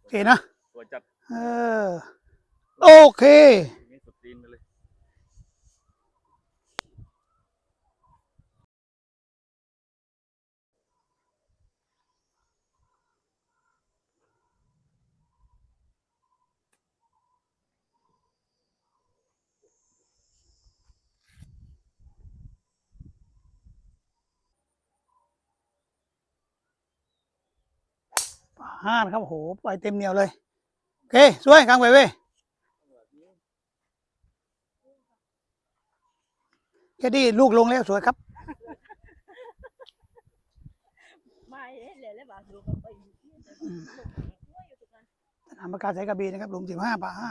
โอเคนะ สวยจัด เออ โอเค นี่สุดตีนไปเลย ห้านะครับโอ้โหไปเต็มเหนียวเลย โอเคสวยกลางไปเว้ยแค่นี้ลูกลงแล้วสวยครับไม่เลยเลยแบบดูกันไปอยู่ที่ไหนลงไปช่วยอยู่ตรงนั้นสนามประกาศสายกระบี่นะครับหลุมสิบห้าป่าห้า